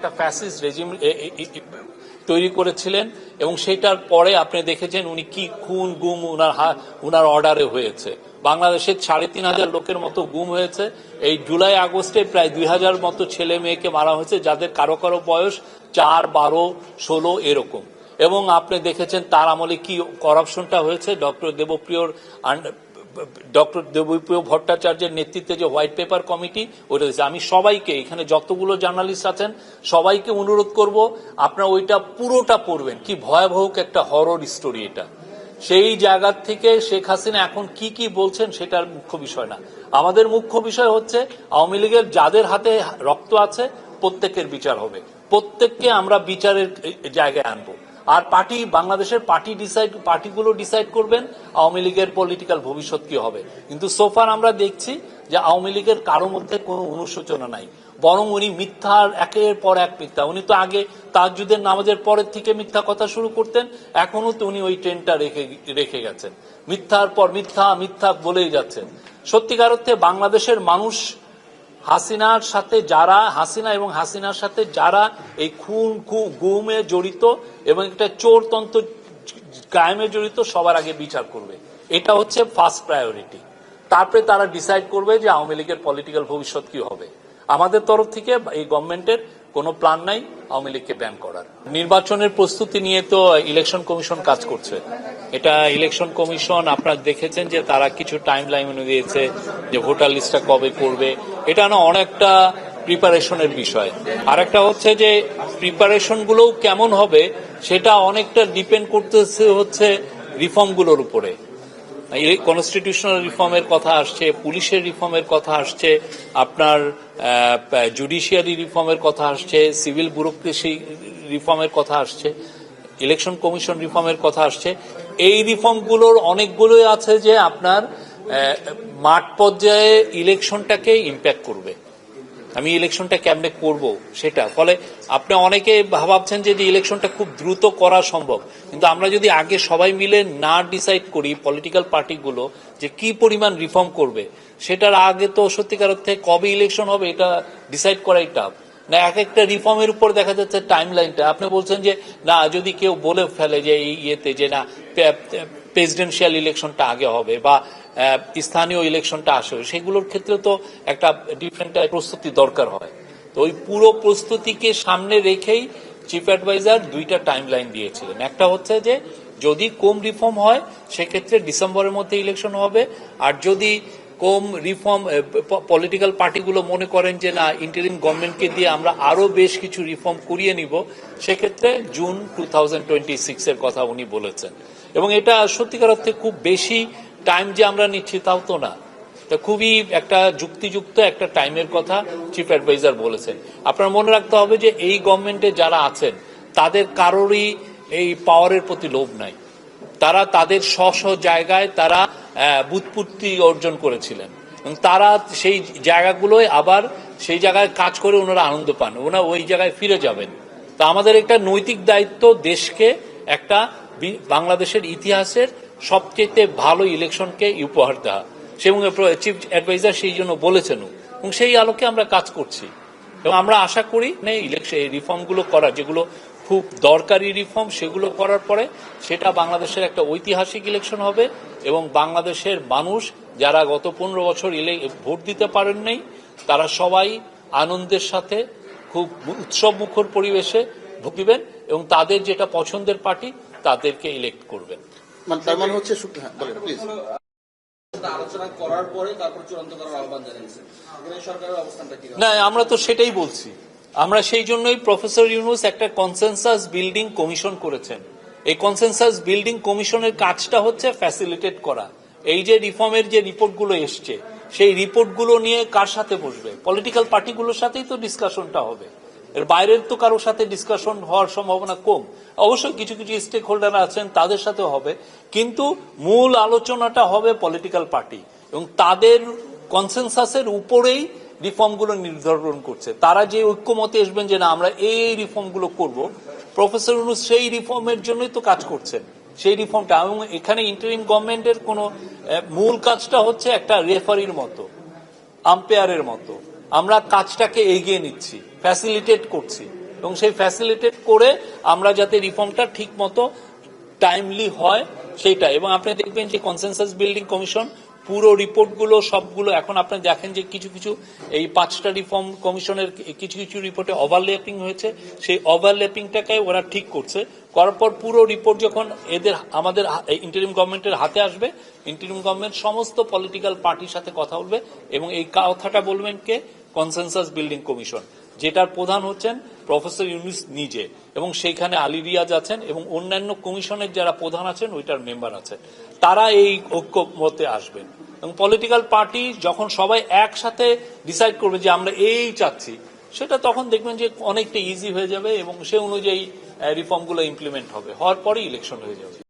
একটা fascist regime তৈরি করেছিলেন এবং সেটার পরে আপনি দেখেছেন উনি কি খুন, গুম উনার উনার অর্ডারে হয়েছে। বাংলাদেশের সাড়ে তিন হাজার লোকের মতো গুম হয়েছে। এই জুলাই আগস্টে প্রায় দুই হাজার মতো ছেলে মেয়েকে মারা হয়েছে, যাদের কারও কারও বয়স চার, বারো, ষোলো এরকম। এবং আপনি দেখেছেন তার আমলে কি করাপশনটা হয়েছে? ডক্টর দেবপ্রিয়র ডক্টর দেবপ্রিয় ভট্টাচার্যের নেতৃত্বে যে হোয়াইট পেপার কমিটি ওইটা দিয়েছে। আমি সবাইকে, এখানে যতগুলো জার্নালিস্ট আছেন, সবাইকে অনুরোধ করব, আপনারা ওইটা পুরোটা পড়বেন। কি ভয়াবহ একটা হরর স্টোরি এটা। সেই জায়গার থেকে শেখ হাসিনা এখন কি কি বলছেন সেটার মুখ্য বিষয় না। আমাদের মুখ্য বিষয় হচ্ছে, আওয়ামী লীগের যাদের হাতে রক্ত আছে, প্রত্যেকের বিচার হবে। প্রত্যেককে আমরা বিচারের জায়গায় আনব। আর পার্টি, বাংলাদেশের পার্টি ডিসাইড পার্টিগুলো ডিসাইড করবেন আওয়ামী লীগের পলিটিক্যাল ভবিষ্যৎ কি হবে। কিন্তু সোফার আমরা দেখছি যে আওয়ামী লীগের কারও মধ্যে কোনো অনুশোচনা নাই। বরং উনি মিথ্যার একের পর এক মিথ্যা। উনি তো আগে তাজুদের নামাজের পরের থেকে মিথ্যা কথা শুরু করতেন, এখনও তো উনি ওই ট্রেনটা রেখে রেখে গেছেন। মিথ্যার পর মিথ্যা মিথ্যা বলেই যাচ্ছেন। সত্যিকার অর্থে বাংলাদেশের মানুষ হাসিনার সাথে যারা, হাসিনা এবং হাসিনার সাথে যারা এই খুন, খু- গুমে জড়িত এবং একটা চোরতন্ত্র ক্রাইমে জড়িত সবার আগে বিচার করবে। এটা হচ্ছে ফার্স্ট প্রায়োরিটি তারপরে তারা ডিসাইড করবে যে আওয়ামী লীগের পলিটিক্যাল ভবিষ্যৎ কি হবে। আমাদের তরফ থেকে এই গভর্নমেন্টের কোনো প্ল্যান নাই আওয়ামী লীগকে ব্যান করার। নির্বাচনের প্রস্তুতি নিয়ে তো ইলেকশন কমিশন কাজ করছে। এটা ইলেকশন কমিশন আপনারা দেখেছেন যে তারা কিছু টাইম লাইন দিয়েছে যে ভোটার লিস্টটা কবে করবে এটা না অনেকটা প্রিপারেশনের বিষয়। আর একটা হচ্ছে যে প্রিপারেশন গুলোও কেমন হবে সেটা অনেকটা ডিপেন্ড করতেছে হচ্ছে রিফর্মগুলোর উপরে। কনস্টিটিউশনাল রিফর্মের কথা আসছে, পুলিশের রিফর্মের কথা আসছে, আপনার জুডিশিয়ারি রিফর্মের কথা আসছে সিভিল ব্যুরোক্রেসি রিফর্মের কথা আসছে ইলেকশন কমিশন রিফর্মের কথা আসছে। এই রিফর্মগুলোর অনেকগুলোই আছে যে আপনার মাঠ পর্যায়ে ইলেকশনটাকে ইম্প্যাক্ট করবে। আমি ইলেকশনটা কেমনে করব সেটা। ফলে আপনি অনেকে ভাবছেন যে ইলেকশনটা খুব দ্রুত করা সম্ভব। কিন্তু আমরা যদি আগে সবাই মিলে না ডিসাইড করি পলিটিক্যাল পার্টিগুলো যে কি পরিমাণ রিফর্ম করবে, সেটার আগে তো সত্যিকার অর্থে কবে ইলেকশন হবে এটা ডিসাইড করাই টাফ না, এক একটা রিফর্মের উপর দেখা যাচ্ছে টাইম লাইনটা আপনি বলছেন যে, না, যদি কেউ বলে ফেলে যে এই ইয়েতে যে না প্রেসিডেন্সিয়াল ইলেকশনটা আগে হবে বা স্থানীয় ইলেকশনটা আসবে সেগুলোর ক্ষেত্রে তো একটা ডিফারেন্ট প্রস্তুতি দরকার হয়। তো ওই পুরো প্রস্তুতিকে সামনে রেখেই চিফ অ্যাডভাইজার দুইটা টাইম লাইন দিয়েছিলেন। একটা হচ্ছে যে, যদি কম রিফর্ম হয়, সেক্ষেত্রে ডিসেম্বরের মধ্যে ইলেকশন হবে, আর যদি কম রিফর্ম পলিটিক্যাল পার্টিগুলো মনে করেন যে, না ইন্টারিম গভর্নমেন্টকে দিয়ে আমরা আরও বেশ কিছু রিফর্ম করিয়ে নিব, সেক্ষেত্রে জুন টু থাউজেন্ড টোয়েন্টি সিক্সের কথা উনি বলেছেন। এবং এটা সত্যিকার অর্থে খুব বেশি টাইম যে আমরা নিচ্ছি তাও তো না। তা খুবই একটা যুক্তিযুক্ত একটা টাইমের কথা চিফ অ্যাডভাইজার বলেছেন। আপনার মনে রাখতে হবে যে এই গভর্নমেন্টে যারা আছেন তাদের কারোরই এই পাওয়ারের প্রতি লোভ নাই। তারা তাদের স্ব স্ব জায়গায় তারা আহ, বুৎপত্তি অর্জন করেছিলেন। এবং তারা সেই জায়গাগুলোয় আবার সেই জায়গায় কাজ করে ওনারা আনন্দ পান। ওনারা ওই জায়গায় ফিরে যাবেন। তা আমাদের একটা নৈতিক দায়িত্ব দেশকে একটা বাংলাদেশের ইতিহাসের সবচেয়ে ভালো ইলেকশনকে উপহার দেওয়া এবং চিফ অ্যাডভাইজার সেই জন্য বলেছেন এবং সেই আলোকে আমরা কাজ করছি। এবং আমরা আশা করি ইলেকশন রিফর্মগুলো করা যেগুলো খুব দরকারি রিফর্ম সেগুলো করার পরে সেটা বাংলাদেশের একটা ঐতিহাসিক ইলেকশন হবে এবং বাংলাদেশের মানুষ যারা গত পনেরো বছর ইলে- ভোট দিতে পারেন নাই, তারা সবাই আনন্দের সাথে খুব উৎসব মুখর পরিবেশে ভোট দিবেন এবং তাদের যেটা পছন্দের পার্টি তাদেরকে ইলেক্ট করবেন। মানে তার মানে হচ্ছে হ্যাঁ না আমরা তো সেটাই বলছি। আমরা সেই জন্যই প্রফেসর ইউনুস একটা কনসেনসাস বিল্ডিং কমিশন করেছেন। এই কনসেনসাস বিল্ডিং কমিশনের কাজটা হচ্ছে ফ্যাসিলিটেট করা। এই যে রিফর্মের যে রিপোর্টগুলো এসছে সেই রিপোর্টগুলো নিয়ে কার সাথে বসবে? পলিটিক্যাল পার্টিগুলোর সাথেই তো ডিসকাশনটা হবে। এর বাইরের তো কারোর সাথে ডিসকাশন হওয়ার সম্ভাবনা কম। অবশ্যই কিছু কিছু স্টেক হোল্ডার আছেন, তাদের সাথে হবে। কিন্তু মূল আলোচনাটা হবে পলিটিক্যাল পার্টি এবং তাদের কনসেনসাসের উপরেই রিফর্মগুলো নির্ধারণ করছে। তারা যে ঐক্যমতে আসবেন যে না, আমরা এই রিফর্মগুলো করব প্রফেসর অনু সেই রিফর্মের জন্যই তো কাজ করছেন। সেই রিফর্মটা এবং এখানে ইন্টারিম গভর্নমেন্টের কোনো মূল কাজটা হচ্ছে একটা রেফারির মতো আম্পায়ারের মতো। আমরা কাজটাকে এগিয়ে নিচ্ছি ফ্যাসিলিটেট করছি। এবং সেই ফ্যাসিলিটেট করে আমরা যাতে রিফর্মটা ঠিক মতো টাইমলি হয় সেটা এবং আপনি দেখবেন যে কনসেনসাস বিল্ডিং কমিশন পুরো রিপোর্টগুলো সবগুলো এখন আপনি দেখেন যে কিছু কিছু এই পাঁচটা রিফর্ম কমিশনের কিছু কিছু রিপোর্টে ওভারল্যাপিং হয়েছে। সেই ওভারল্যাপিংটাকে ওরা ঠিক করছে। করার পর পুরো রিপোর্ট যখন এদের, আমাদের ইন্টারিম গভর্নমেন্টের হাতে আসবে ইন্টারিম গভর্নমেন্ট সমস্ত পলিটিক্যাল পার্টির সাথে কথা বলবে এবং এই কথাটা বলবেন কে? কনসেনসাস বিল্ডিং কমিশন, যেটার প্রধান হচ্ছেন প্রফেসর ইউনুস নিজে, এবং সেইখানে আলী রিয়াজ আছেন এবং অন্যান্য কমিশনের যারা প্রধান আছেন, ওইটার মেম্বার আছেন। তারা এই ঐক্যমতে আসবেন। এবং পলিটিক্যাল পার্টি যখন সবাই একসাথে ডিসাইড করবে যে আমরা এই চাচ্ছি, সেটা তখন দেখবেন যে অনেকটা ইজি হয়ে যাবে এবং সে অনুযায়ী রিফর্মগুলো ইমপ্লিমেন্ট হবে। হওয়ার পরেই ইলেকশন হয়ে যাবে।